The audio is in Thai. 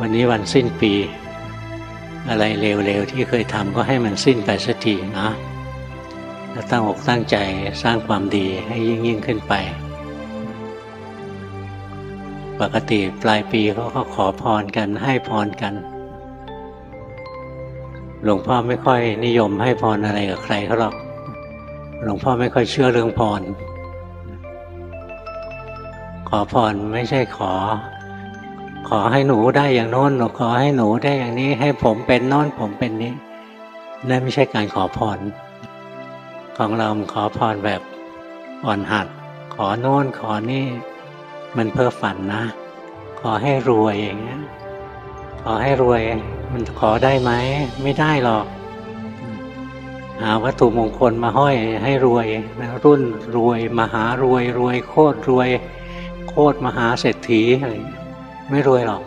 วันนี้วันสิ้นปี อะไรเร็วๆที่เคยทำก็ให้มันสิ้นไปสักทีนะแล้วตั้งอกตั้งใจสร้างความดีให้ยิ่งยิ่งขึ้นไป ปกติปลายปีเขาก็ขอพรกันให้พรกัน หลวงพ่อไม่ค่อยนิยมให้พรอะไรกับใครเขาหรอก หลวงพ่อไม่ค่อยเชื่อเรื่องพร ขอพรไม่ใช่ขอ ขอให้หนูได้อย่างโน้นหนูขอให้หนูได้อย่างนี้ ให้ผมเป็นโน้นผมเป็นนี้นั่นไม่ใช่การขอพร ของเราขอพรแบบอ่อนหัด ขอโน้นขอนี่ มันเพ้อฝันนะ ขอให้รวยอย่างเงี้ยขอให้รวย มันขอได้ไหมไม่ได้หรอก หาวัตถุมงคลมาห้อยให้รวยนะรุ่นรวย มหารวยรวยโคตรรวย โคตรมหาเศรษฐีอะไรไม่รวย หรอก